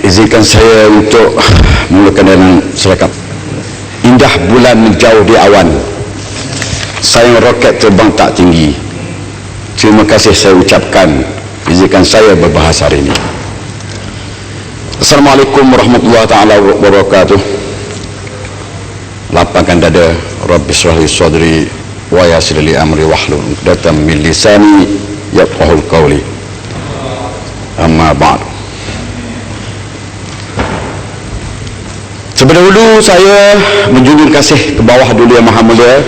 izinkan saya untuk mulakan dengan selekat indah bulan menjauh di awan. Sayang roket terbang tak tinggi. Terima kasih saya ucapkan. Izinkan saya berbahasa hari ini. Assalamualaikum warahmatullahi taala wabarakatuh. Lapangkan dada Rabbi syrahli sadri wa yassir li amri wahlul 'uqdatam min lisani yafqahul qawli. Amma ba'd Sebelum saya menjunjung kasih ke bawah dulu yang maha mulia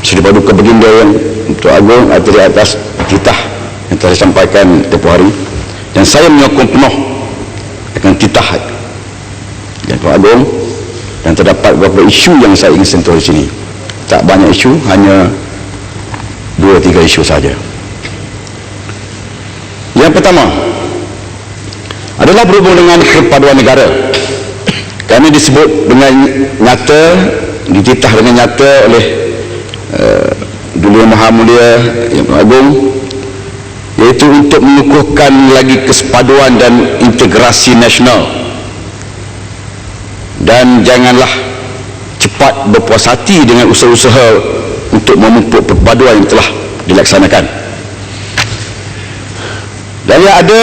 Seri Paduka Baginda yang untuk agung atau di atas titah yang telah disampaikan tempoh hari. Dan saya menyokong penuh dengan titah yang untuk agung dan terdapat beberapa isu yang saya ingin sentuh di sini. Tak banyak isu hanya dua tiga isu saja. Yang pertama adalah berhubung dengan perpaduan negara kerana disebut dengan nyata dititah dengan nyata oleh uh, Dulu Maha Mulia Yang Agung iaitu untuk mengukuhkan lagi kesepaduan dan integrasi nasional. Dan janganlah cepat berpuas hati dengan usaha-usaha untuk memupuk perpaduan yang telah dilaksanakan. Dan yang ada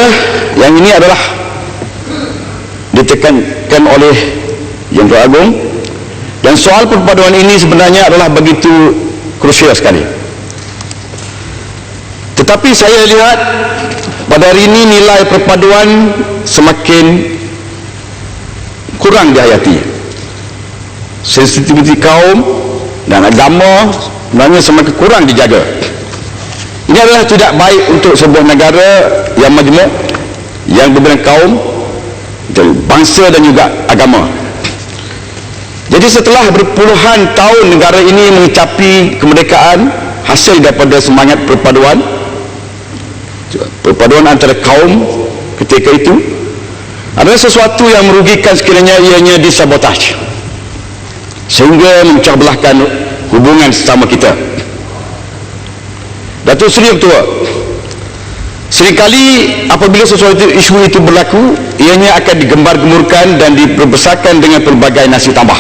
yang ini adalah ditekankan oleh Yang Tuan Agung dan soal perpaduan ini sebenarnya adalah begitu krusial sekali. Tetapi saya lihat pada hari ini nilai perpaduan semakin kurang dihayati sensitiviti kaum dan agama sebenarnya semakin kurang dijaga. Ini adalah tidak baik untuk sebuah negara yang majmuk yang berbeda kaum bangsa dan juga agama jadi setelah berpuluhan tahun negara ini mencapai kemerdekaan hasil daripada semangat perpaduan perpaduan antara kaum ketika itu adalah sesuatu yang merugikan sekiranya ianya disabotaj sehingga memecah belahkan hubungan sesama kita Datuk Seri yang tua Seringkali apabila sesuatu isu itu berlaku, ianya akan digembar-gemurkan dan diperbesarkan dengan pelbagai nasi tambah.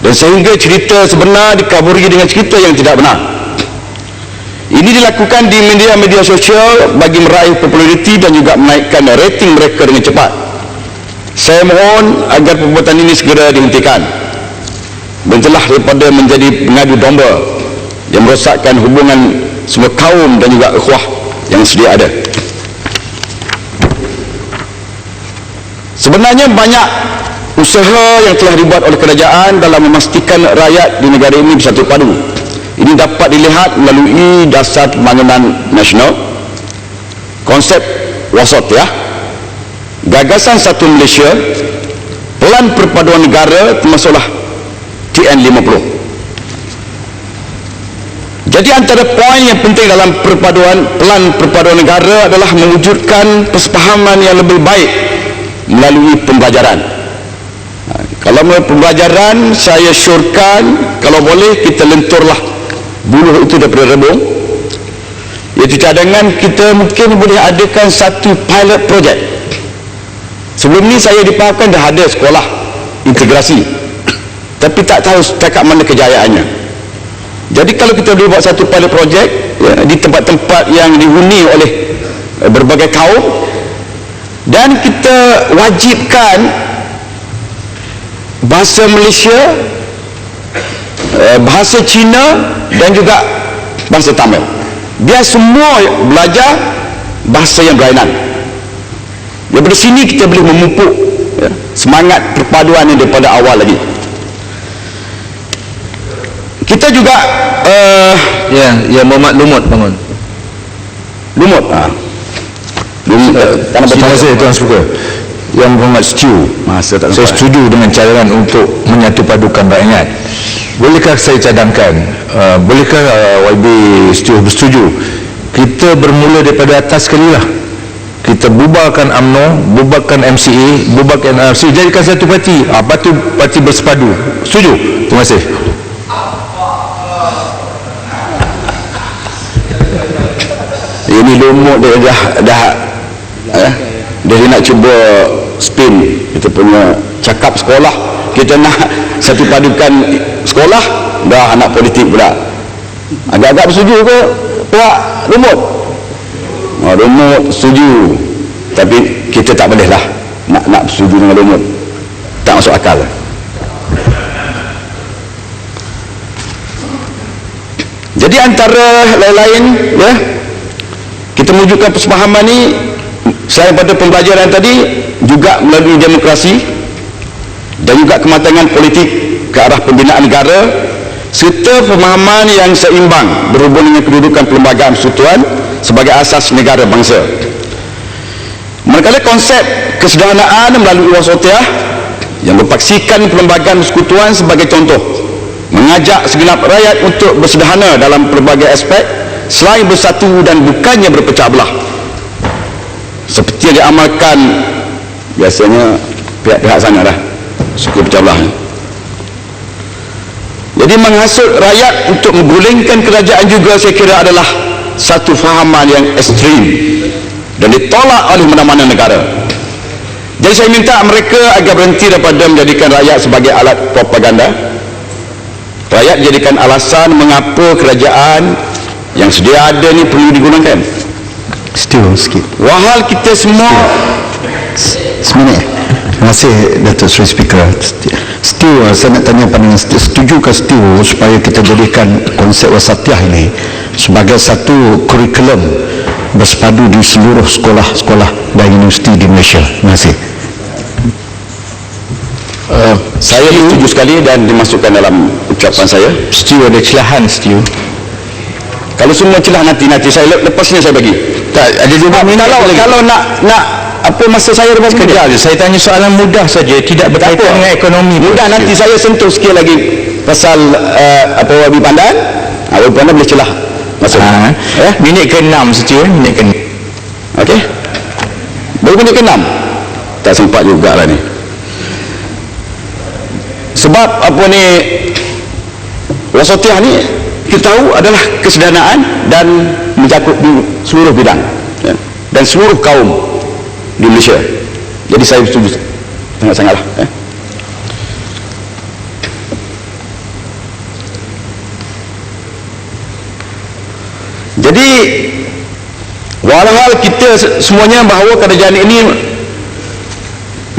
Dan sehingga cerita sebenar dikaburi dengan cerita yang tidak benar. Ini dilakukan di media-media sosial bagi meraih populariti dan juga menaikkan rating mereka dengan cepat. Saya mohon agar perbuatan ini segera dihentikan. Bencelah daripada menjadi pengadu domba yang merosakkan hubungan semua kaum dan juga ikhwah yang sedia ada sebenarnya banyak usaha yang telah dibuat oleh kerajaan dalam memastikan rakyat di negara ini bersatu padu ini dapat dilihat melalui dasar pembangunan nasional. Konsep wasat ya. Gagasan satu Malaysia pelan perpaduan negara termasuklah TN50 jadi antara poin yang penting dalam perpaduan pelan perpaduan negara adalah mewujudkan persepahaman yang lebih baik melalui pembelajaran. Kalau melalui pembelajaran saya syurkan kalau boleh kita lenturlah buluh itu daripada rebung. Iaitu cadangan kita mungkin boleh adakan satu pilot project. Sebelum ni saya dipahamkan dah ada sekolah integrasi. Tapi tak tahu setakat mana kejayaannya. Jadi kalau kita boleh buat satu pilot project ya, di tempat-tempat yang dihuni oleh berbagai kaum dan kita wajibkan bahasa Malaysia, uh, bahasa Cina dan juga bahasa Tamil. Biar semua belajar bahasa yang berlainan. Daripada sini kita boleh memupuk ya, semangat perpaduan yang daripada awal lagi kita juga uh, ya ya Muhammad Lumut bangun Lumut ha. Lumut uh, terima kasih Tuan Speaker yang Muhammad Stew. Ha, saya, tak saya setuju dengan cairan untuk menyatu padukan rakyat. Bolehkah saya cadangkan uh, bolehkah uh, YB Stew bersetuju? Kita bermula daripada atas sekali lah kita bubarkan UMNO bubarkan MCA bubarkan NRC jadikan satu parti. Apa tu parti bersepadu. Setuju? Terima kasih. Ini lumut dia dah dah eh, dia nak cuba spin kita punya cakap sekolah. Kita nak satu padukan sekolah dah anak politik pula. Agak-agak bersetuju ke? Pihak rumut oh, rumut setuju. Tapi kita tak boleh lah nak, nak setuju dengan rumut tak masuk akal. Jadi antara lain-lain ya kita mewujudkan persepahaman ni selain pada pembelajaran tadi juga melalui demokrasi dan juga kematangan politik ke arah pembinaan negara serta pemahaman yang seimbang berhubung dengan kedudukan perlembagaan persekutuan sebagai asas negara bangsa. Manakala konsep kesederhanaan melalui wasotiah yang berpaksikan perlembagaan persekutuan sebagai contoh mengajak segenap rakyat untuk bersederhana dalam pelbagai aspek selain bersatu dan bukannya berpecah belah. Seperti yang diamalkan biasanya pihak-pihak sana dah suka pecah belah jadi menghasut rakyat untuk menggulingkan kerajaan juga saya kira adalah satu fahaman yang ekstrim dan ditolak oleh mana-mana negara. Jadi saya minta mereka agar berhenti daripada menjadikan rakyat sebagai alat propaganda. Rakyat jadikan alasan mengapa kerajaan yang sedia ada ni perlu digunakan. Still sikit. wahal kita semua Seminit. Terima kasih Datuk Seri Speaker. Still uh, saya nak tanya pandangan. Setuju ke supaya kita jadikan konsep wasatiyah ini sebagai satu kurikulum bersepadu di seluruh sekolah-sekolah dan universiti di Malaysia. Terima kasih. uh, saya setuju sekali dan dimasukkan dalam ucapan saya Stew ada celahan Stew kalau semua celah nanti nanti saya le- lepas ni saya bagi tak ada juga minit kalau kalau nak nak apa masa saya lepas Sekejap je, saya tanya soalan mudah saja tidak berkaitan apa. dengan ekonomi. Pun, mudah Stew. nanti saya sentuh sikit lagi pasal uh, apa wabi pandan. Uh, wabi pandan boleh celah masuk. Ha, ya? minit ke-6 Stew eh? minit ke okey. Baru minit ke 6 tak sempat jugalah ni. Sebab apa ni wasotiah ni kita tahu adalah kesederhanaan dan mencakup di seluruh bidang ya, dan seluruh kaum di Malaysia. Jadi saya setuju sangat-sangat lah ya. jadi walau kita se- semuanya bahawa kerajaan ini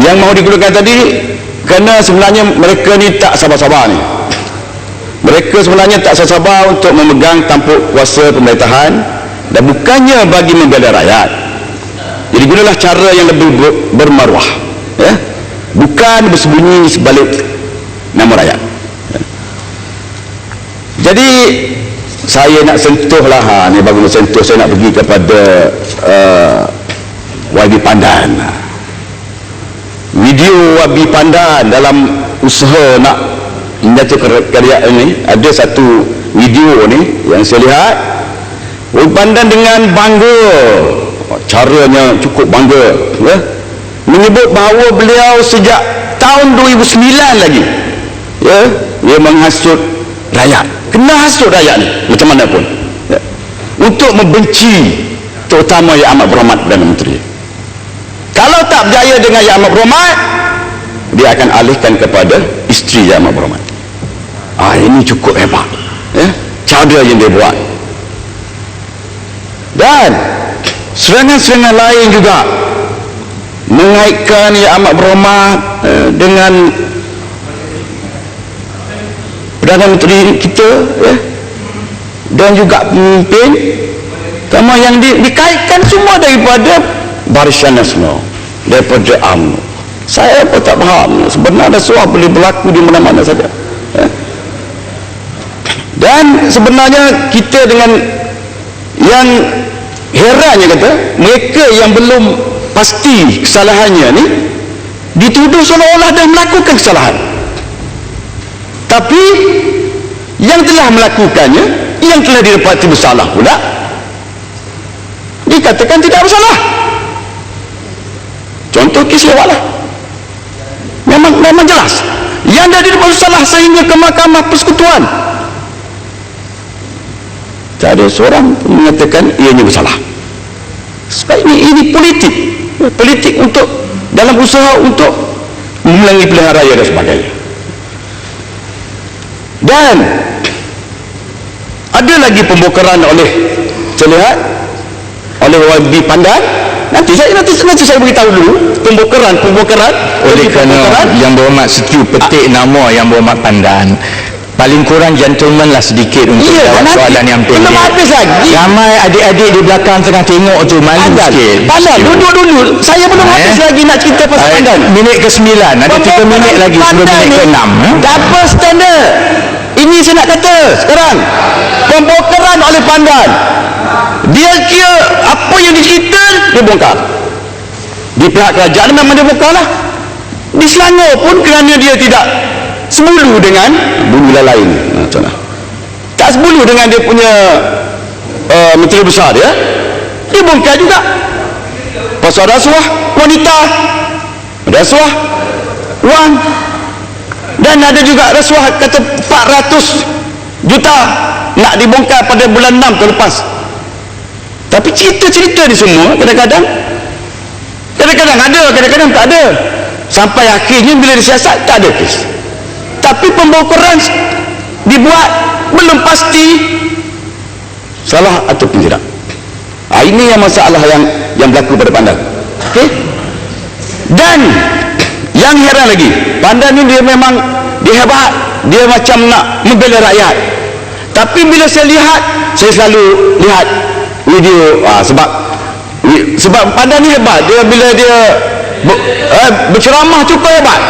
yang mahu digunakan tadi kerana sebenarnya mereka ni tak sabar-sabar ni. Mereka sebenarnya tak sabar untuk memegang tampuk kuasa pemerintahan dan bukannya bagi membela rakyat jadi gunalah cara yang lebih ber- bermaruah ya. Bukan bersembunyi sebalik nama rakyat. Ya. jadi saya nak sentuh lah ha, ni baru nak sentuh saya nak pergi kepada uh, YB Pandan. Video Wabi Pandan dalam usaha nak menjatuhkan kerajaan ini. Ada satu video ni yang saya lihat. Wabi Pandan dengan bangga caranya cukup bangga ya? menyebut bahawa beliau sejak tahun 2009 lagi ya dia menghasut rakyat kena hasut rakyat ni macam mana pun ya? untuk membenci terutama Yang Amat Berhormat Perdana Menteri kalau tak berjaya dengan Yang Amat Berhormat dia akan alihkan kepada isteri Yang Amat Berhormat ah, ini cukup hebat ya? cara yang dia buat dan serangan-serangan lain juga mengaitkan Yang Amat Berhormat eh, dengan Perdana Menteri kita ya, dan juga pemimpin sama yang di, dikaitkan semua daripada Barisan Nasional daripada UMNO saya pun tak faham sebenarnya semua boleh berlaku di mana-mana saja ya. dan sebenarnya kita dengan yang herannya kata mereka yang belum pasti kesalahannya ni dituduh seolah-olah dah melakukan kesalahan. Tapi yang telah melakukannya yang telah didapati bersalah pula dikatakan tidak bersalah. Contoh kes lewat lah. Memang, memang jelas. Yang dah didapati bersalah sehingga ke mahkamah persekutuan tak ada seorang pun mengatakan ianya bersalah. Sebab ini, ini politik. Politik untuk dalam usaha untuk memenangi pilihan raya dan sebagainya. Dan ada lagi pembokaran oleh saya lihat oleh YB Pandan. Nanti saya nanti, nanti saya beritahu dulu pembokaran pembokaran Oleh kerana pembokaran yang berhormat setiu petik nama yang berhormat pandan paling kurang gentleman lah sedikit untuk Iya, jawab nanti soalan yang pendek. belum habis lagi. Ramai adik-adik di belakang tengah tengok tu malu Pandan sikit. Pandan duduk dulu saya belum Eh? habis lagi nak cerita pasal Ah, Pandan Minit ke sembilan, ada tiga minit lagi sebelum minit ni ke enam. eh? double standard ini saya nak kata sekarang pembokaran oleh Pandan dia kira apa yang dicerita dia bongkar di pihak kerajaan memang dia bongkar lah di Selangor pun kerana dia tidak sebulu dengan bulu lain. Ha, tak sebulu dengan dia punya uh, menteri besar dia. Dia bongkar juga. Pasal rasuah wanita. Rasuah wang. Dan ada juga rasuah kata 400 juta nak dibongkar pada bulan 6 tahun lepas. Tapi cerita-cerita ni semua kadang-kadang kadang-kadang ada kadang-kadang tak ada. Sampai akhirnya bila disiasat tak ada kes tapi pembongkaran dibuat belum pasti. Salah ataupun tidak? Ha, ini yang masalah yang yang berlaku pada pandan okey? Dan yang heran lagi pandan ni dia memang dia hebat. Dia macam nak membela rakyat. Tapi bila saya lihat saya selalu lihat video ah, sebab sebab pandan ni hebat. Dia bila dia ber, eh, berceramah cukup hebat.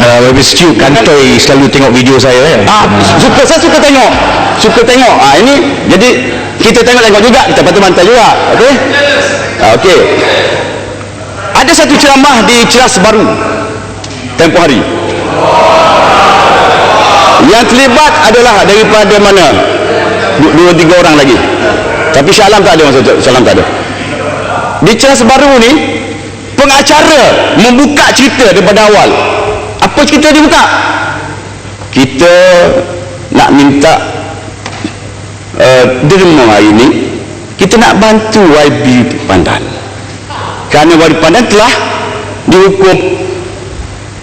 Uh, Baby Stew kantoi selalu tengok video saya ya. ah, suka saya suka tengok. Suka tengok. Ah, ini jadi kita tengok-tengok juga. Kita patut bantai juga okey? Ah, okey. Ada satu ceramah di Ceras Baru tempoh hari. Yang terlibat adalah daripada mana? Du- dua tiga orang lagi. Tapi Syah Alam tak ada maksud Syah Alam tak ada. Di Ceras Baru ni pengacara membuka cerita daripada awal. Apa cerita dibuka kita nak minta uh, derma hari ini kita nak bantu YB Pandan. Kerana YB Pandan telah dihukum.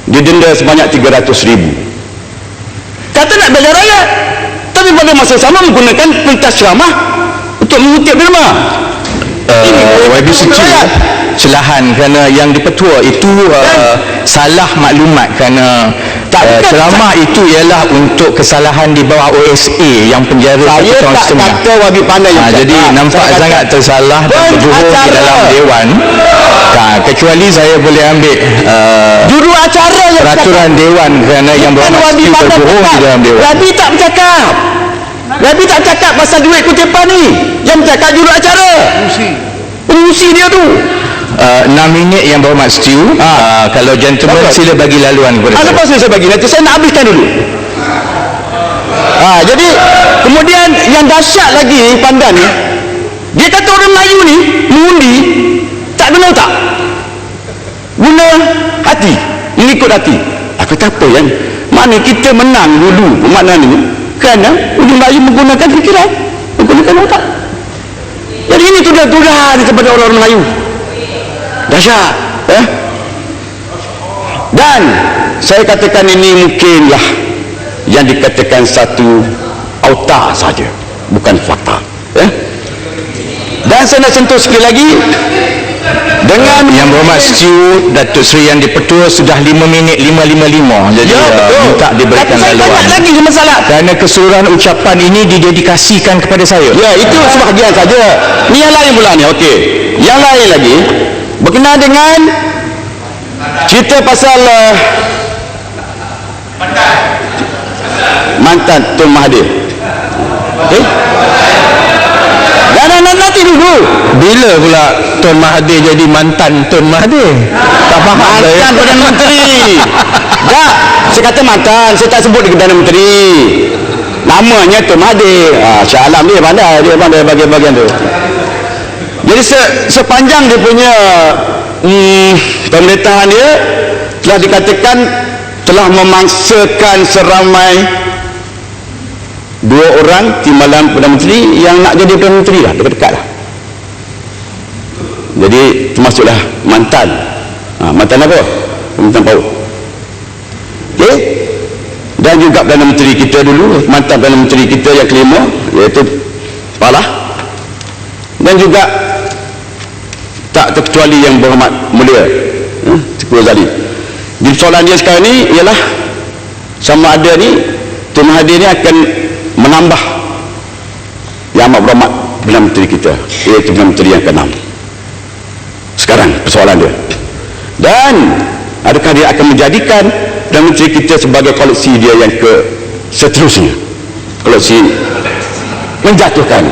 Didenda sebanyak 300 ribu. Kata nak bela rakyat. Tapi pada masa sama menggunakan pentas ceramah untuk mengutip derma uh, YB rakyat. celahan kerana yang dipetua itu uh, salah maklumat kerana Tak, uh, ceramah itu ialah untuk kesalahan di bawah OSA yang penjara saya tahun tak setengah. kata Pandan yang Ha, cakap. jadi nampak Saya kata- sangat tersalah dan berbohong di dalam dewan. Ha, kecuali saya boleh ambil uh, juru acara yang peraturan dewan kerana yang Bukan berhormat Wabi Secu Pandan berbohong di cakap. dalam dewan. Wabi tak bercakap Wabi tak bercakap pasal duit kutipan ni. Yang bercakap juru acara. Pengusi. Dia tu. Uh, 6 minit yang berhormat Stew. Uh, kalau gentleman Bagus. sila bagi laluan kepada Ah, saya. lepas saya bagi. Nanti saya nak habiskan dulu. Ah, jadi kemudian yang dahsyat lagi pandan ni dia kata orang Melayu ni mengundi tak guna otak guna hati. Mengikut hati. Aku kata apa yang mana kita menang dulu. Maknanya kerana undi Melayu menggunakan fikiran menggunakan otak jadi ini tuduhan-tuduhan kepada orang-orang Melayu dahsyat eh? dan saya katakan ini mungkinlah yang dikatakan satu auta saja bukan fakta eh? dan saya nak sentuh sikit lagi dengan yang berhormat Stew Datuk Seri yang dipetua sudah 5 minit 555 jadi ya uh, betul minta diberikan tapi saya laluan banyak lagi masalah kerana keseluruhan ucapan ini didedikasikan kepada saya Ya, itu sebahagian saja. Ni yang lain pula ni. Okey. Yang lain lagi berkenaan dengan cerita pasal uh, mantan Tun Mahathir. Okey. Dan- dan- nanti dulu. Bila pula Tuan Mahathir jadi mantan Tuan Mahathir? Tak faham saya. Mantan Perdana Menteri. Tak, saya kata mantan, saya tak sebut dia Perdana Menteri. Namanya Tun Mahathir. Ah, Syah Alam dia pandai, dia pandai bagian-bagian tu. Jadi se, sepanjang dia punya hmm, pemerintahan dia telah dikatakan telah memangsakan seramai dua orang timbalan Perdana Menteri yang nak jadi Perdana Menteri lah dekat-dekat lah. Jadi termasuklah mantan. Ha, mantan apa? Mantan PAUD okey? Dan juga Perdana Menteri kita dulu mantan Perdana Menteri kita yang kelima iaitu Palah. Dan juga tak terkecuali yang berhormat mulia eh, Tengku Razali di soalan dia sekarang ni ialah sama ada ni Tuan Mahathir ni akan menambah yang amat berhormat Perdana Menteri kita iaitu Perdana Menteri yang ke-6 sekarang persoalan dia. Dan adakah dia akan menjadikan Perdana Menteri kita sebagai koleksi dia yang ke seterusnya? Koleksi menjatuhkan.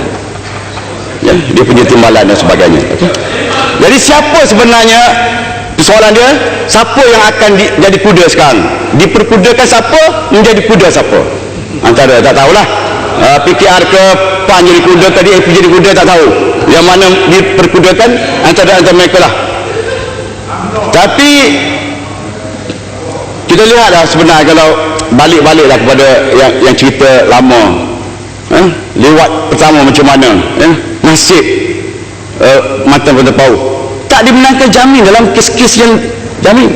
Ya, dia punya timbalan dan sebagainya. Okay. jadi siapa sebenarnya persoalan dia siapa yang akan di, jadi kuda sekarang? Diperkudakan siapa menjadi kuda siapa antara tak tahulah. Uh, PKR ke PAN jadi kuda tadi AP jadi kuda tak tahu. Yang mana diperkudakan antara antara mereka lah. Tapi kita lihatlah sebenarnya kalau balik-baliklah kepada yang, yang cerita lama. Eh, lewat pertama macam mana eh, nasib eh, mantan Perdana Pau tak dimenangkan jamin dalam kes-kes yang jamin.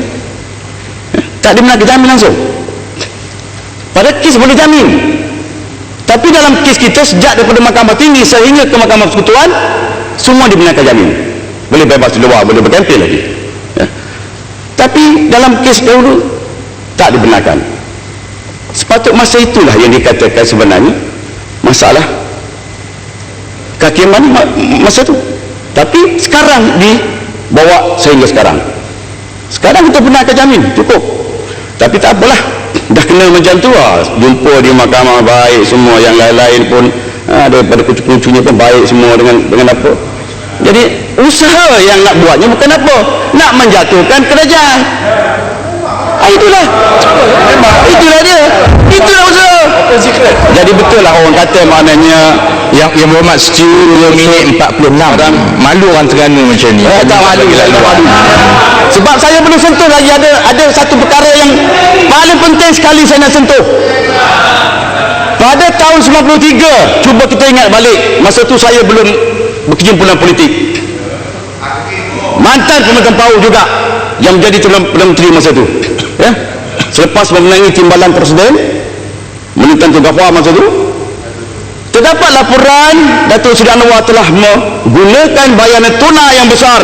Eh, tak dimenangkan jamin langsung pada kes boleh jamin. Tapi dalam kes kita sejak daripada mahkamah tinggi sehingga ke mahkamah persekutuan semua dibenarkan jamin. Boleh bebas di luar boleh berkempen lagi. Ya. tapi dalam kes dahulu tak dibenarkan. Sepatut masa itulah yang dikatakan sebenarnya masalah kehakiman masa tu. Tapi sekarang dibawa sehingga sekarang. Sekarang kita benarkan jamin cukup. Tapi tak apalah dah kena macam tu lah. Jumpa di mahkamah baik semua yang lain-lain pun ha, daripada kucu-kucunya pun baik semua dengan dengan apa. Jadi usaha yang nak buatnya bukan apa. Nak menjatuhkan kerajaan ha, itulah. Itulah dia. Itulah usaha. Jadi betul lah orang kata maknanya yang yang berhormat 2 minit 46 malu orang Terengganu macam ni. Eh, tak malu, tak malu. Sebab saya belum sentuh lagi. Ada ada satu perkara yang paling penting sekali saya nak sentuh. Pada tahun 93, cuba kita ingat balik, masa tu saya belum berkecimpulan politik. Mantan pemegang PAU juga yang menjadi Perdana Perdana Menteri masa tu. Ya. Selepas memenangi timbalan presiden, menentang tu Ghaffar masa tu, Terdapat laporan Datuk Seri Anwar telah menggunakan bayaran tunai yang besar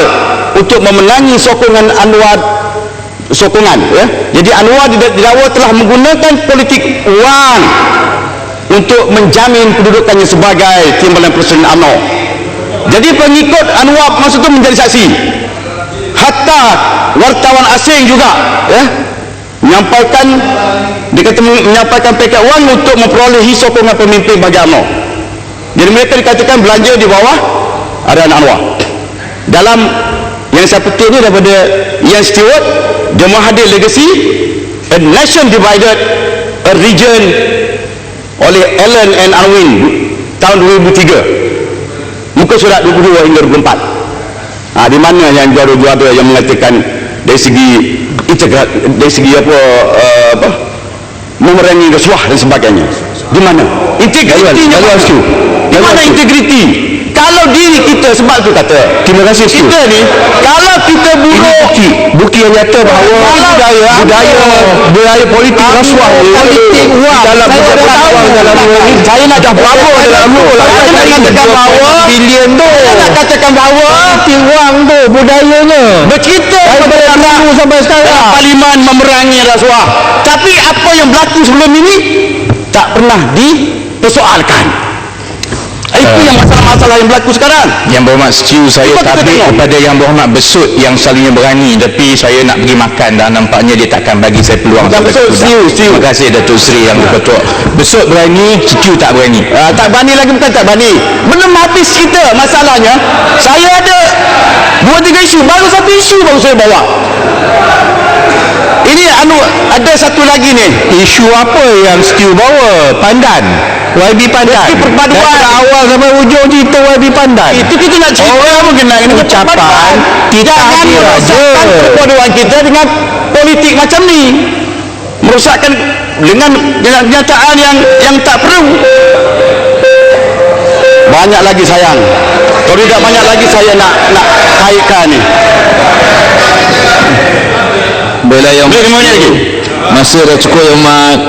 untuk memenangi sokongan Anwar sokongan ya. Jadi Anwar didakwa telah menggunakan politik wang untuk menjamin kedudukannya sebagai timbalan Presiden UMNO. Jadi pengikut Anwar masa itu menjadi saksi. Hatta wartawan asing juga ya menyampaikan dia kata menyampaikan paket wang untuk memperolehi sokongan pemimpin bagi UMNO jadi mereka dikatakan belanja di bawah Arian Anwar. Dalam yang saya petik ni daripada Ian Stewart The Mahathir Legacy A Nation Divided A Region oleh Allen and Unwin tahun 2003 muka surat 22 hingga 24 ha, di mana yang juara-juara yang mengatakan dari segi integrat dari segi apa uh, apa memerangi rasuah dan sebagainya. Di mana? Integritinya mana di mana integriti kalau diri kita sebab tu kata Terima kasih Stu. kita ni kalau kita buruk bukti. Bukti yang nyata bahawa Kalau- budaya budaya budaya politik rasuah ni politik wang dalam saya dah tahu. dalam saya nak dah berapa dalam lu saya nak katakan bahawa bilion tu. Saya nak katakan bahawa politik wang tu budayanya. Berkita kepada anak. sampai sekarang. Parlimen memerangi rasuah. Tapi apa yang berlaku sebelum ini Tak pernah dipersoalkan Itu yang masalah-masalah yang berlaku sekarang. Yang berhormat Stew saya tengok. kepada yang berhormat Besut yang selalunya berani tapi saya nak pergi makan dan nampaknya dia takkan bagi saya peluang untuk Besut. Stew, Stew. terima kasih Datuk Seri yang berketua. Besut berani Stew tak berani? Ah, tak berani lagi bukan tak berani. Belum habis kita masalahnya saya ada dua tiga isu. Baru satu isu baru saya bawa ini anu ada satu lagi ni. Isu apa yang Stew bawa? Pandan. YB pandan. Isu perpaduan. Daripada awal sampai ujung cerita YB pandan. Itu kita nak cerita. Orang mengenai ini ucapan? kita jangan merosakkan perpaduan kita dengan politik macam ni. Merosakkan dengan dengan kenyataan yang yang tak perlu. Banyak lagi sayang. Kalau tidak banyak lagi saya nak nak kaitkan ni. Bila yang Boleh lima minit lagi. masa dah cukup yang mat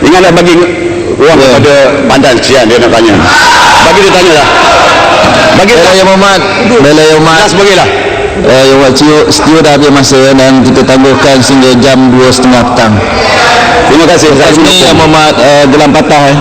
Ingatlah bagi ruang Ya. kepada pandan sian dia nak tanya. Bagi dia tanya lah. Bagi Bila yang mat Bila yang mat Nas bagilah. uh, Yang buat ciu Setiu dah habis masa Dan kita tangguhkan Sehingga jam 2.30 petang Terima kasih. Saya Ini yang sendiri memat uh, Gelam patah eh.